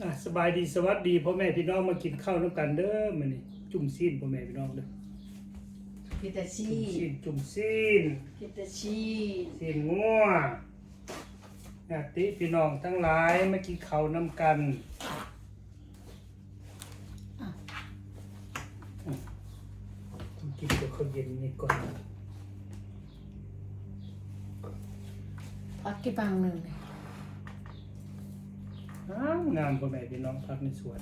อะสบายดีสวัสดีพ่อแม่พี่น้องมากินข้าวน้ำกันเด้อมื้อนี้จุ่มซีนพ่อแม่พี่น้องเด้อพิตาชีจุ่มซีนจุ่มซีนพิตาชีซีนงัวญาติพี่น้องทั้งหลายมากินข้าวน้ำกันอืมต้องกินกับข้าวเย็นนี่ก่อนพักกี่บังหนึ่งอ้าวงาม พ่อแม่พี่น้องพักในสวน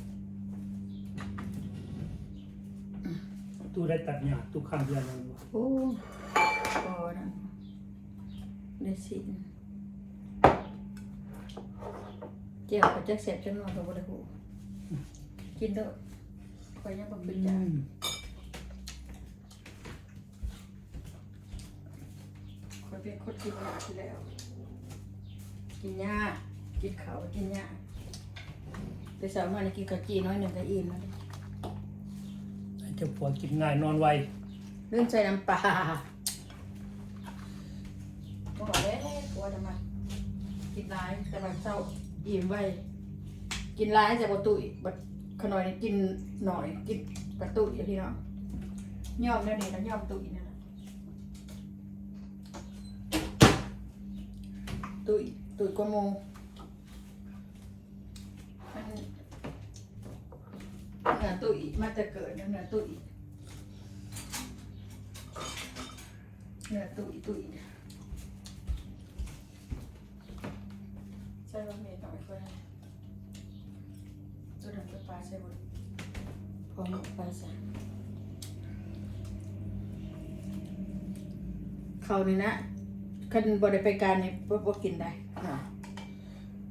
ตู้ได้ตัดหญ้าตู้ข้างเดือนนั่นบ่โอ้พอนะเดสิเจียวก็จะเสร็จจังหน่อยก็บ่ได้หูกินเด้อคอยยังบ่เป็นจ้าคอยเป็นคนกินยาที่แล้ว กินยากินข้าวกินยา แต่สาวมานี่กินกะจีน้อยหนึ่งก็อิ่มแล้วเด้ให้เจ้าผัวกินง่ายนอนไวเรื่องใส่น้ำปลาบอกเลยกลัวจะมากินร้ายแต่มันเศร้าอิ่มไว้กินร้ายแต่บ่ตุยบัดขน่อยนี่กินหน่อยกินกระตุยอะพี่น้องยอมแล้วนี่แล้วยอมตุยนั่นน่ะตุยตุยกว่าโมมัน เนื้อตุยมาแต่เกิดเนื้อตุยเนื้อตุยตุยใช่ว่าเมย์ต่อยคนนั้นตัวดำตัวปลาใช่บนพร้อมปลาใส่เขานี่นะคันบริไปการนี่บ่บ่กินได้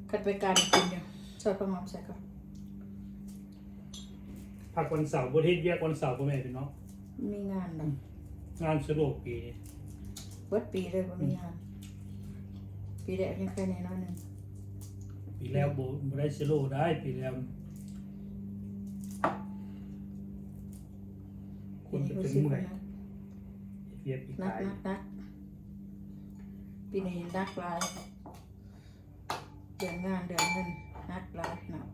คันไปการกินเดียวซอยประมาณใส่ก่อน พักวันเสาร์บ่เฮ็ดเวียกวันเสาร์พ่อแม่พี่น้องมีงานดอกงานสะดวกปีนี้เบิดปีเลยบ่มีงาน ปีแรกยังแค่นี้น้อยหนึงปีแล้วบ่บ่ได้สโลว์ได้ปีแล้ว คนจะเป็นเมื่อยเฮ็ดเวียกปีนักากยนักนักปีนี้นักหลายเดือนงานเดือนเงินนักหลายหนัก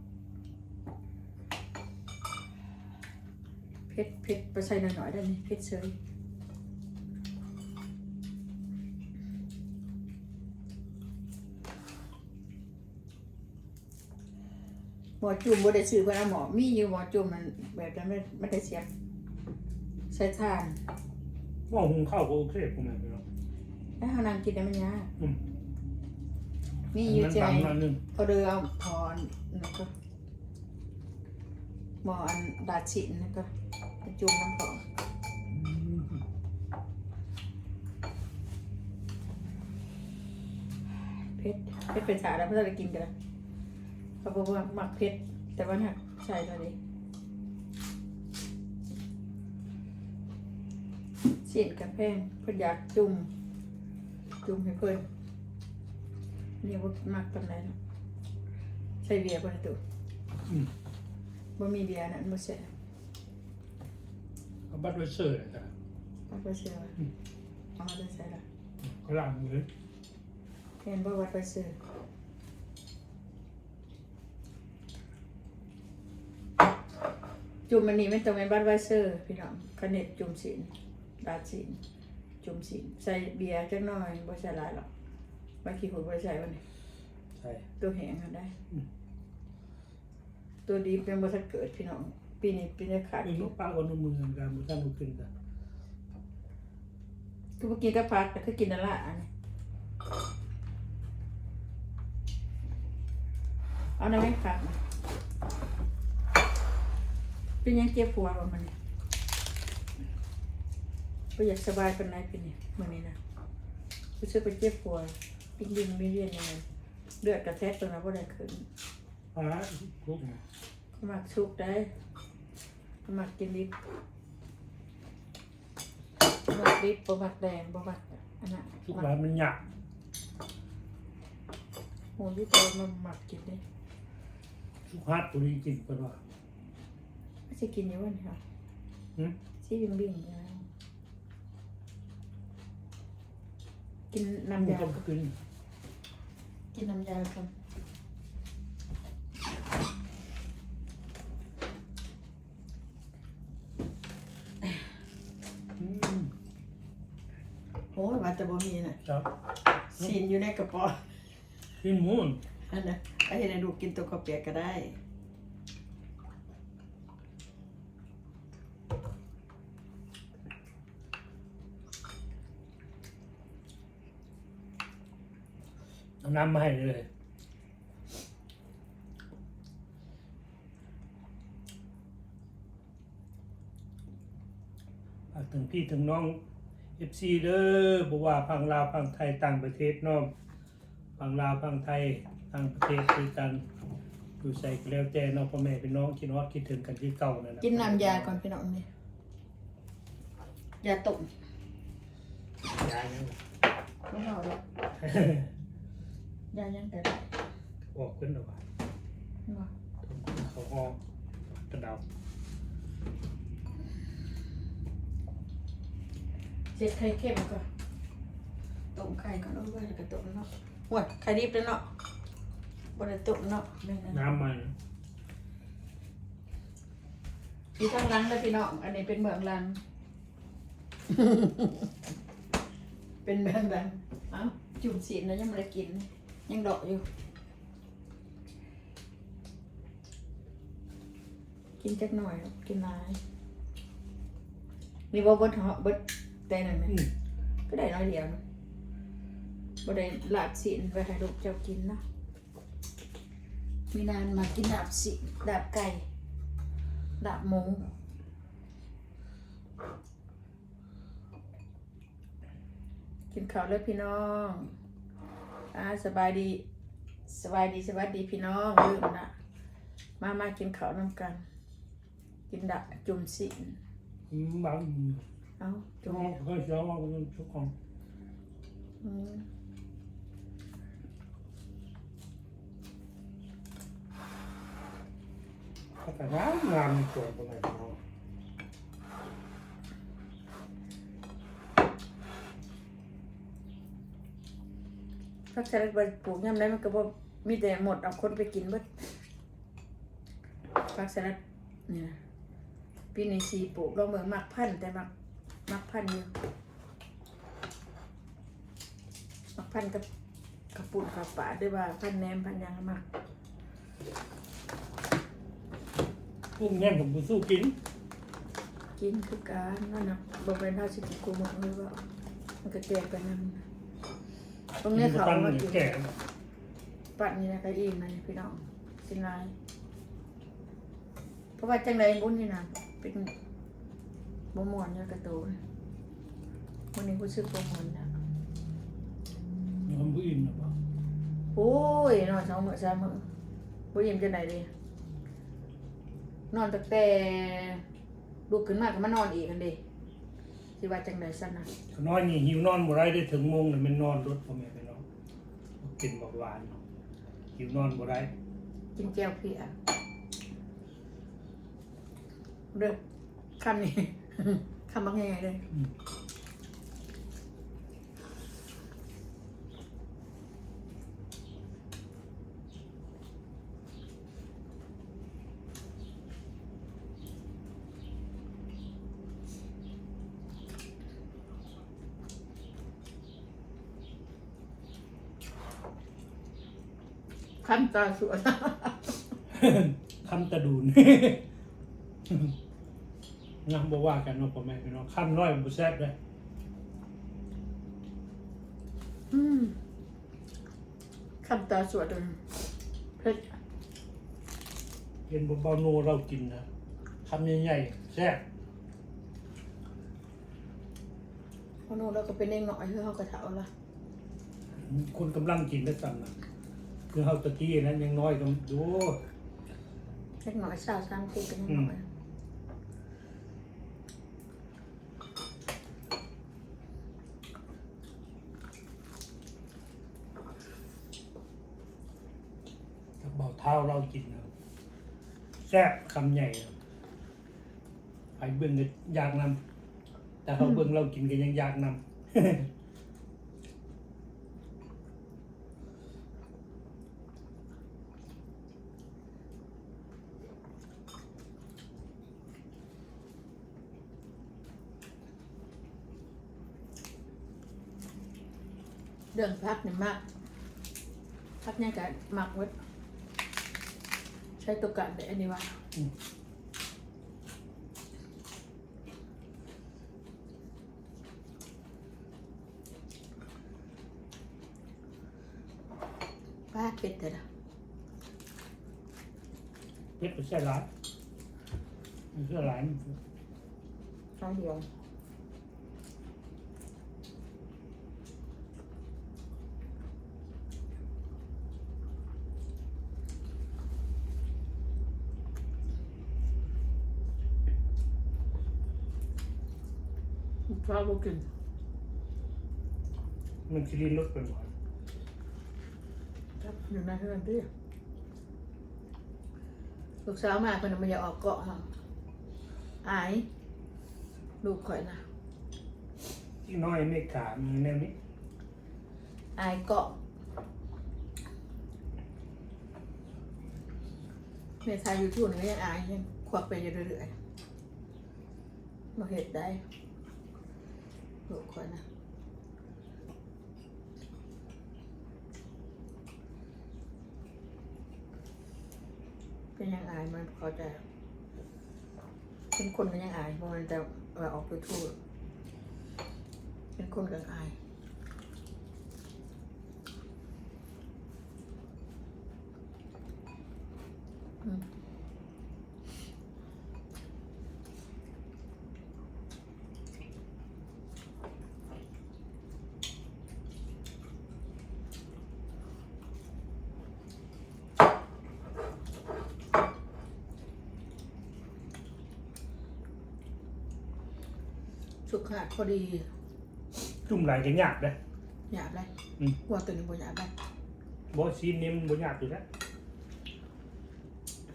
เพชรเพชรไปใส่หน่อยๆได้ไหมเพชรเฉยหมอจุ่มบ่ได้ซื้อเพิ่นเอาหมอมีอยู่หมอจุ่มมันแบบนั้นไม่ไม่ได้เสียบใส่ถ่านว่าหุงข้าวก็โอเคพ่อแม่พี่น้องแล้วเขานั่งกินได้มันยากอืมมีอยู่ใจมันบางหน่อยหนึงเขาเดือเอาพรแล้วก็หมออันดาดฉินแล้วก็ จุ่มน้ำผองเพชรเพชรเป็นสาแล้วเพื่อนจะกินกันเขาบอกว่าหมักเพชรแต่ว่าหักใส่ตัวนี้เสียนกับแพงเพื่อนอยากจุ่มจุ่มให้เพื่อนเรียกว่ามักปานไหนเนาะใส่เบียร์บนตัวอืมบ่มีเบียร์นั่นบ่ใช่เอา บัตรไว้เสิร์ฟจ้ะวัดบ่ใช่ว่าเอามาใส่ละเขาล้างมือเห็นบ่วัดบ่ใช่จุ่มอันนี้ไม่ต้องเป็นบัตรไวเซอร์พี่น้องคะเน็ตจุ่มสินดาดสินจุ่มสินใส่เบียร์จักหน่อยบ่ใส่หลายหรอกบางทีผมบ่ใส่วันนี้ใช่ตัวแห้งก็ได้อืมตัวดีเป็นบ่ทันเกิดพี่น้อง ปีนี้ปีนี้ขาดอีกลูกปลาคนมือกันกันบ่ทันลุกขึ้นกันคือบ่กินกับผักแต่คือกินนั่นละอันนี้เอาหน่อยไหมผักมาเป็นยังเจ็บหัวบ่มันนี่บ่อยากสบายปานใดเป็นนี่มื้อนี้นะรู้สึกว่าเจ็บหัวปิ้งดิงไม่เรียนยังไงเลือดกระแทกตรงนั้นบ่ได้ขึ้นปลาลูกเขามักสุกได้เขา มักกินดิบเขามักดิบบ่มักแดงบ่มักอันนั้นทุกร้านมันหยาบโหยี่ตัวมันมักกินได้ทุกฮาร์ดตัวนี้กินเพิ่นว่า ไม่ใช่กินอยู่วันค่ะหืม ซี่บิงบิงๆนะกินมันน้ำยา ก็กินกินน้ำยาก่อน อ้ยว่าแต่ บ่มีน่ะครับซีนอยู่ในกระป๋องที่มูนอันน่ะไอ้เห็นให้ดูกกินตัวข้าวเปียกก็ได้เอาน้ำมาให้เลยฝากถึงพี่ถึงน้อง เอฟซีเด้อบอกว่าพังลาวพังไทยต่างประเทศเน้องพังลาวพังไทยต่างประเทศคือกันอยู่ใส่ก็แล้วแต่เน้องพ่อแม่เป็นน้องคิดฮอดคิดถึงกันที่เก่านั่นนะกินน้ำยาก่อนพี่น้องนี่ยาต้มยายนั่นไม่เอาหรอกยายังแต่ได้บอกขึ้นหรอวะบ่เขาห้องกระเดา เจ็ดไข่เค็มก่อนต้มไข่ก่อนเอาไว้แล้วก็ต้มเนาะหวดไข่ดิบแล้วเนาะบ่ได้ต้มเนาะนี่นะน้ำมันอยู่ข้างหลังเลยพี่น้องอันนี้เป็นเมืองหลัง เป็นเมืองหลังเอ้าจุ่มสีนะยังไม่ได้กิน ยังดอกอยู่ กินจักหน่อย กินหลายนี่บ่เบิดเหาะเบิด แต่นั่นไหมอืม ก็ได้น้อยเดียวนะบ่ได้ลาบสินไปให้ลูกเจ้ากินเนาะมีนานมากินลาบสิลาบไก่ลาบหมูกินข้าวเลยพี่น้องอ่าสบายดีสบายดีสวัสดีพี่น้องลืมนะมามากินข้าวน้ำกัน กินดะจุ่มสิน อืมบาง เอาจุ่ช่มองเขาช่อว่ามันชุกของอืมเขาแต่งามงามสวยตรงไหนเนาะพักสลัดบปลูกย่ำได้มันก็บ่มีแต่หมดเอาคนไปกินเบิดพักสลัดนี่นะปีนี้สีปลูกเราเหมือนมักพันธุ์แต่มัก มักพันธุ์อยู่มักพันธุ์กับกับปุ่นกับป่าด้วยว่าพันธุ์แหนมพันธุ์หยังมากกุ้งแน่นผมไปสู้กิน กินคือการนั่นนะบอกเป็นท่าสิกินกูหมดเลยว่า มันก็แจกไปนั่นนะตรงเนี้ยเขาปั้นเอาเหมืมาอนกินแก่ปัดนี่นะก็อิ่มนะพี่น้องสินลายเพราะว่าจังไรบุญนี่นะเป็น บ่มวนเนี่ยกระตูนวันนี้รู้สึกบ่มวนนะมันผู้อิ่มหรือเปล่าโอ้ยนอนสองมื้อสามมื้อบ่อิ่มจังไดเลยนอนตั้งแต่ลุกขึ้นมาก็มานอนอีกกันเด้สิว่าจังไดซั่นน่ะเขาน้อยนี่หิวนอนบ่ได้ได้ถึงโมงเลยมันนอนรถพ่อแม่ไปนอนกินบอกหวานหิวนอนบ่ได้กินแก้วเพียเด้อคำนี้ คำบางยังไงเลยอืมคำตาสวย คำตะดูน นะบ่ว่ากันเนาะพ่อแม่พี่น้องคำน้อยบ่แซ่บเลยอืมคำตาสวยเลยเผ็ดเห็นบ่เบาโนเรากินนะคำใหญ่ๆแซ่บพอโน่เราก็เป็นเองหน่อยคือเขากระเถาละคนกำลังกินได้สั่นนะคือเฮาตะกี้นั้นยังน้อยก็ดูเล็กหน่อยสาวสามปีเป็นยังหน่อย กับ เท้าเรากินนะแซ่บคำใหญ่นะไปเบิ่งก็อยากนำแต่เขาเบิ่งเรากินก็ยังอยากนำรื่องพักนี่มากพักเนี่ยก็มักไว้ ใช้ตัวกันแต่อันนี้ว่าอืมป้าเป็ดเถอะนะเฮ็ดไปใช่ร้านมันคือร้านน้องเดียวชอบบ่ กิน มันคือลิ้นรถไปหมดครับอยู่ในเฮือนพี่ลูกสาวมาเพิ่นนะมันอยากออกเกาะค่ะอาย ลูกข่อยนะที่น้อยไม่ขาดมีแนวนี้อายเกาะเมทายยูทูบนี่ยังอายยังควักไปอยู่เรื่อยๆมาเห็ดได้ ลูกข่อยนะเป็นยังอายมันเขาจะเป็นคนกันยังอายเพราะมันจะว่าออกยูทูบเป็นคนกันอายอืม สุขะพอดีจุ่มหลายจะยากนะหยาบได้อืม กลัวตัวนี้บ่หยาบได้บ่ซีนนี่มันบ่ยากอยู่แล้ว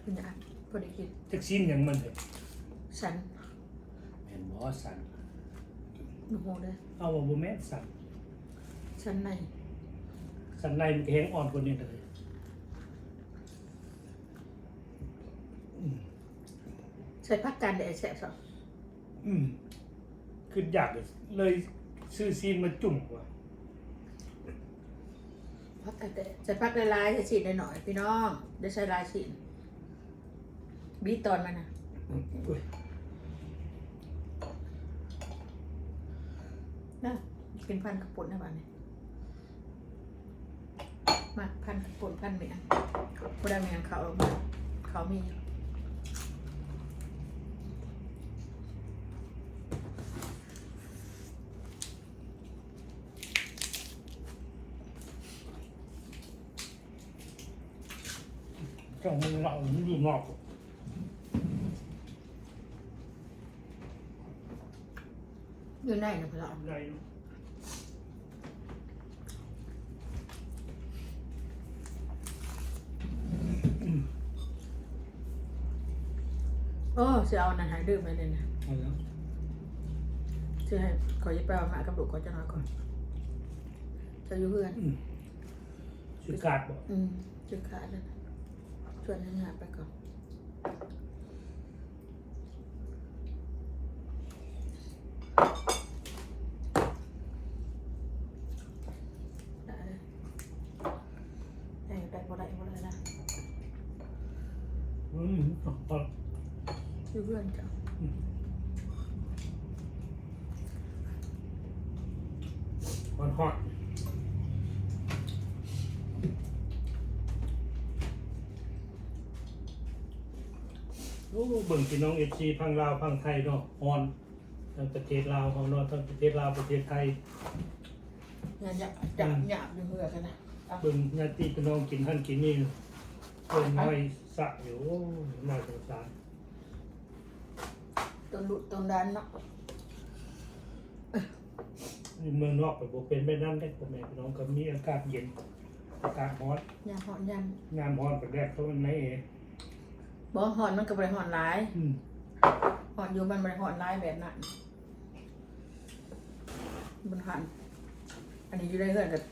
บ่หยาบพอดีกินแท็กซีนหยังมันเลยสันแม่นบ่สั่นหนูโหเลยเอาว่าบ่แม่นสั่นสันในสั่นในมันก็แห้งอ่อนกว่านี้เลยใส่ผักกาดแดดแสบสองอืม คืออยากเลยเลยซื้อซีนมาจุ่มว่ะผักกาดแดดใส่ผักละลายๆใส่ฉีดหน่อยๆพี่น้องได้ใส่ลายฉีดบีบตอนมันนะอุ้ยนะกินพันกระปุนนะบ้านนี้มาพันกระปุนพันเมียงผู้ใดเมียงเขาเขามีเจ้ามึ งเรามันอยู่นอกอยู่ในนะพี่น้องในโอ้เสียเอานั่นหายดื่มไปเลยนะเอาแล้วเชื่อให้ขอยิบไปเอามากับลูกขอจะนอนก่อน จะอยู่เพื่อนอืมสุดขาดบ่อืมจุดขาดแล้วนะ ชวนให้งานไปก่อนได้เลยได้ได้บ่ได้บ่ได้นะอืมเอาเอาอยู่เพื่อนจ้ะ ฮอนฮอนโอ้ เบิ่งพี่น้องเอฟซีพังลาวพังไทยเนาะฮอนทั้งประเทศลาวเฮาเนาะทั้งประเทศลาวประเทศไทยงานหยาบหยาบหยาบอยู่เพื่อนกันนะเอาเบิ่งญาติพี่น้องกินหั่นกินนี่เพิ่นน้อยสะอยู่โอ้ยน่าสงสารต้นลุต้นดันเนาะอยู่เมืองนอกก็บ่เป็นแบบนั้นเด้พ่อแม่พี่น้องก็มีอากาศเย็นอากาศร้อนยามหอนยามยามร้อนก็แดดเท่านั้นเอง บ่หอนมันก็บ่ได้หอนหลายอืมหอนอยู่มันบ่ได้หอนหลายแบบนั้นมันหันอันนี้อยู่ได้เพื่อนกับ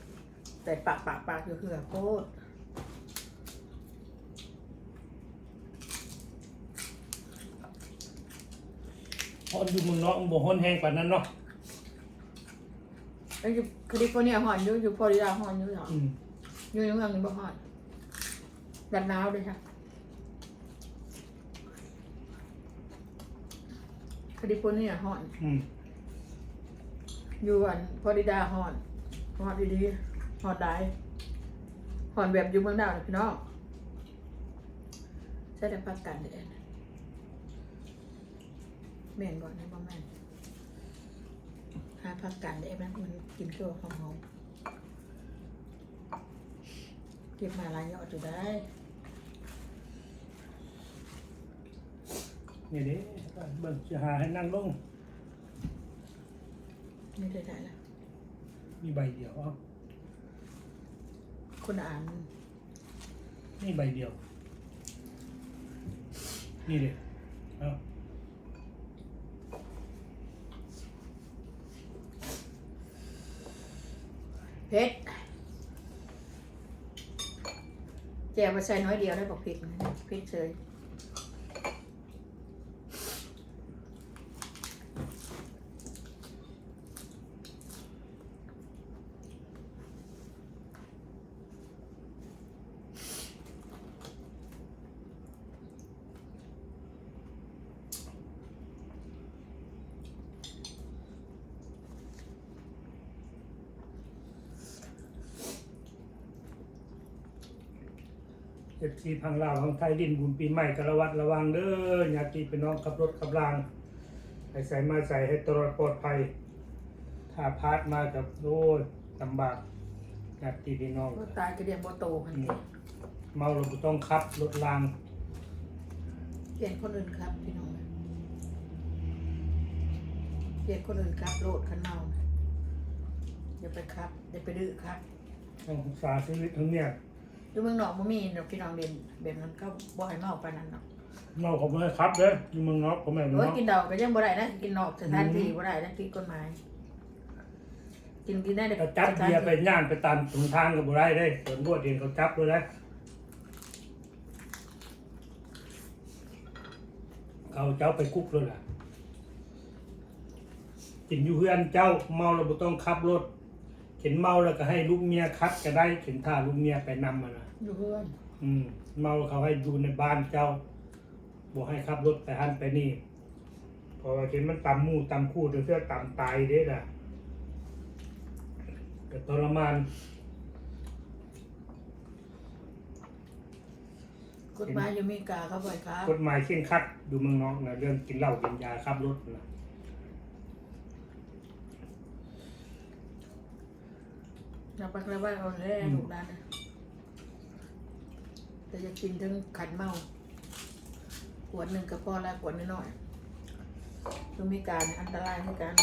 แต่ปากปากปากอยู่เพื่อโคตรร้อนอยู่เมืองนอกมันบ่ร้อนแห้งปานนั้นเนาะแล้วอยู่แคลิฟอร์เนียหอนอยู่อยู่ฟลอริดาหอนอยู่เหรออืมอยู่ในเมืองนี้บ่หอนดันหนาวด้วยค่ะ คลิฟอร์เนียหอน อืมอยู่อันฟลอริดาหอนหอนดีๆหอนได้หอนแบบอยู่เมืองดาวเลยพี่น้องใช่แต่พักกันเด็ดแม่นบ่นะบ่แม่นหาพักกันเด็ดมันมันกินเกลือหอมๆเก็บมาหลายยอดอยู่ได้ นี่เด้เบิ่งจะหาให้นั่งลง ไม่ได้ได้แล้วมีใบเดียวอ๋อคนอ่านนี่ใบเดียว นี่เด้เอาเพชรแจวมาใส่น้อยเดียวได้บอกพริกนะพริกเฉย อฟซีพังลาวพังไทยดินบุญปีใหม่กระวัดระวังเด้อญาติพี่น้องขับรถขับรางให้ใส่มาใส่ให้ตลอดปลอดภัย ถ้าพลาดมากับโอ้ยลำบากญาติพี่น้องก็ตายกระเดียนโบโตหันอืมเมาเราก็ต้องขับรถรางเปลี่ยนคนอื่นครับพี่น้องเปลี่ยนคนอื่นครับโลดขันเมาอย่าไปครับอย่าไปดื้อครับต้องศึกษาชีวิตทั้งเนี่ย อยู่เมืองนอกบ่มีดอกพี่น้องเด่นแบบนั้นก็บ่ให้เมาปานนั้นเนาะนอกผมไม่ให้ขับเด้ออยู่เมืองนอกผมไม่ให้โอ้ยเนาะกินดอกก็ยังบ่ได้นะกินนอกสถานที่บ่ได้นะผิดกฎหมาย กินกินได้แต่เขาจับเบียร์ไปย่านไปตามถุงทางกับบุได้ได้ส่วนบวดเองเขาจับด้วยนะเขาเจ้าไปคุกเลยล่ะกินอยู่เพื่อนเจ้าเมาแล้วบ่ต้องขับรถเห็นเมาแล้วก็ให้ลูกเมียคัดก็ได้เห็นท่าลูกเมียไปนำมานะ อยู่เพื่อนอืม เมาเขาให้อยู่ในบ้านเจ้าบอกให้ขับรถไปหันไปนี่เพราะว่าเห็นมันตำหมู่ตำคู่เดี๋ยวเสื้อตำตายเด้ล่ะแต่ทรมานกฎหมายอยู่อเมริกาเขาบ่อยครับกฎหมายเคร่งครัดดูเมืองนอกนะเรื่องกินเหล้ากินยาขับรถนะอย่าไปกระบายเอาแน่ลูกหลานนะ แต่จะกินถึงขันเมาขวดหนึ่งก็พอแล้วขวดน้อยๆอยู่อเมริกาเนี่ยอันตรายเหมือนกัน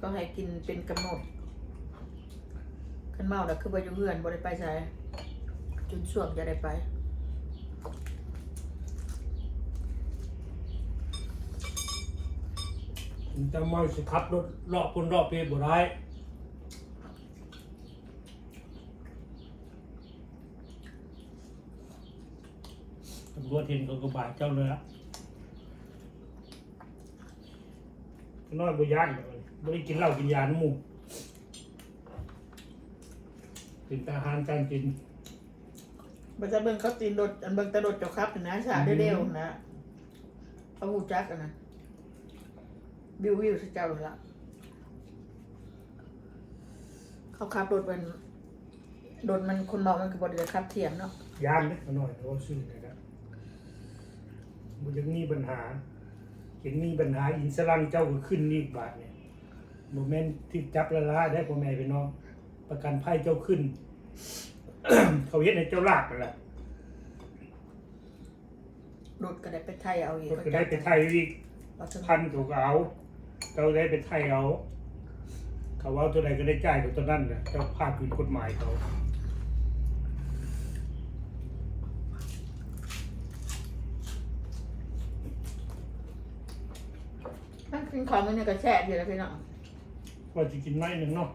ก็ให้กินเป็นกำหนดขันเมาน่ะคือบ่อยู่เพื่อนบ่ได้ไปใส่จนช่วงจะได้ไปจะมาสิขับรถเลาะคนรอบเพศบ่ได้ ตำรวจเห็นเขาก็บาดเจ้าเลยละน้อยบ่ย่านเลยบ่ได้กินเหล้ากินยาน้ำหมูกเป็นทหารการกินมันจะเบิ่งเขาตีนรถอันเบิ่งแตะรถเจ้าครับนะสาเร็วๆนะเขาหูจักกันนะวิววิวสิเจ้าเลยละเขาขับรถมันรถมันคนเมามันคือบไดิขับเทียมเนาะย่านเล็กน้อยเพราะว่าซื้อนะครั บมันยังมีปัญหาเห็นมีปัญหาอินสลังเจ้าก็ขึ้นนี่บาทเนี่ยโมเมนต์ที่จับละลาได้พ่อแม่พี่น้องประกันภัยเจ้าขึ้น เขาเฮ็ดในเจ้าลากนั่นแหละรถก็ได้ไปไทยเอาอีกก็จะได้ไปไทยอีกเอาถึงพันถูกเอาเจ้าได้ไปไทยเอา เขาว่าตัวใดก็ได้จ่ายกับตัวนั้นนะเจ้าพลาดผิดกฎหมายเขา กินของมันเนี่ยก็แช่อยู่แล้วพี่น้องว่าจะกินน้อยหนึ่งเนาะ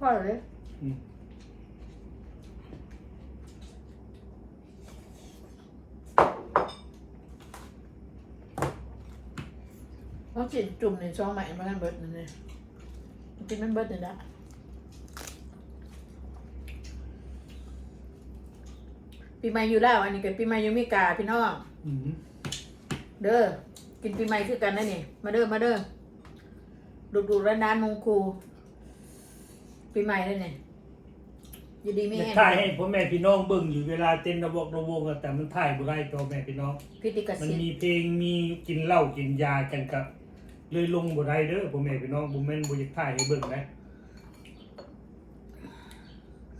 พ่อเลยอืมพอราะจิจุ่มในช่องใหม่มาทั้งเบิดนั่นเลยกินมันเบิดนี่ละปีใหม่อยู่แล้วอันนี้ก็ปีใหม่อยูมิกาพี่น้อง อืมเด้อ กินปีใหม่คือกันนะนี่ มาเด้อมาเด้อดูดูร้านน้านมงคูปีใหม่เลยเนี่ยอยู่ดีไม่อยากแห้งถ่ายให้พ่อแม่พี่น้องเบิ่งอยู่เวลาเต้นระบอกระวงอะแต่มันถ่ายบ่ได้พ่อแม่พี่น้องพิธีกมันสิทธิ์มีเพลงมีกินเหล้ากินยากันกับ เลยลงบ่ได้เด้อพ่อแม่พี่น้องบ่แม่นบ่อยากถ่ายให้เบิ่งนะ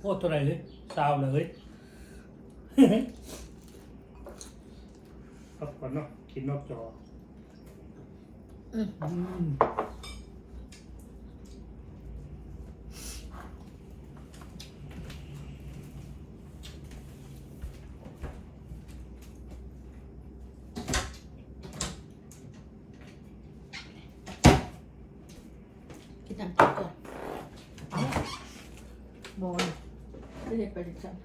โอ้เท่าไหร่เลยซาวเลยครับก่อนเนาะกินนอกจอ อืมอืมกินน้ำจิ้มก่อนเอาบอลไม่ได้ไปดิฉัน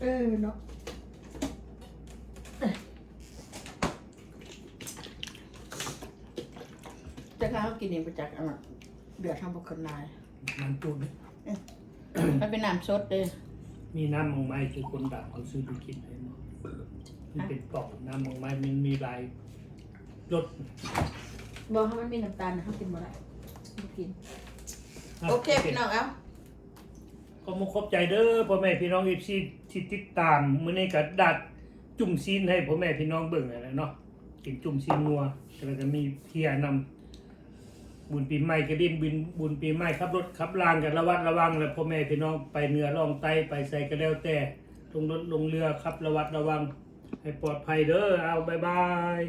เออเนาะจะข้าว กินเองไปจากอันนั้นเดือดทำบุคคลนายมันตูดเนี่ยมันเป็นน้ำสดเลยมีน้ำมงไม้คือคนดังเขาซื้อไปกินให้เนาะมันเป็นกล่องน้ำมงไม้มันมีหลายรสบอกให้มันมีน้ำตาลนะเขากินบ่ได้ไม่กิน โอเคพี่น้องเอ้าก็มุขขอบใจเด้อพ่อแม่พี่น้องเอฟซีที่ติดตามมื้อนี้ก็ดัดจุ่มซีนให้พ่อแม่พี่น้องเบิ่งนั่นแหละเนาะกินจุ่มซีนนัวแล้วก็มีเทียนำ บุญปีใหม่ก็ดินบินบุญปีใหม่ขับรถขับรางกันระวัดระวังแล้วพ่อแม่พี่น้องไปเหนือล่องใต้ไปใส่ก็แล้วแต่ลงรถลงเรือขับระวัดระวัง ให้ปลอดภัยเด้อเอาบายบาย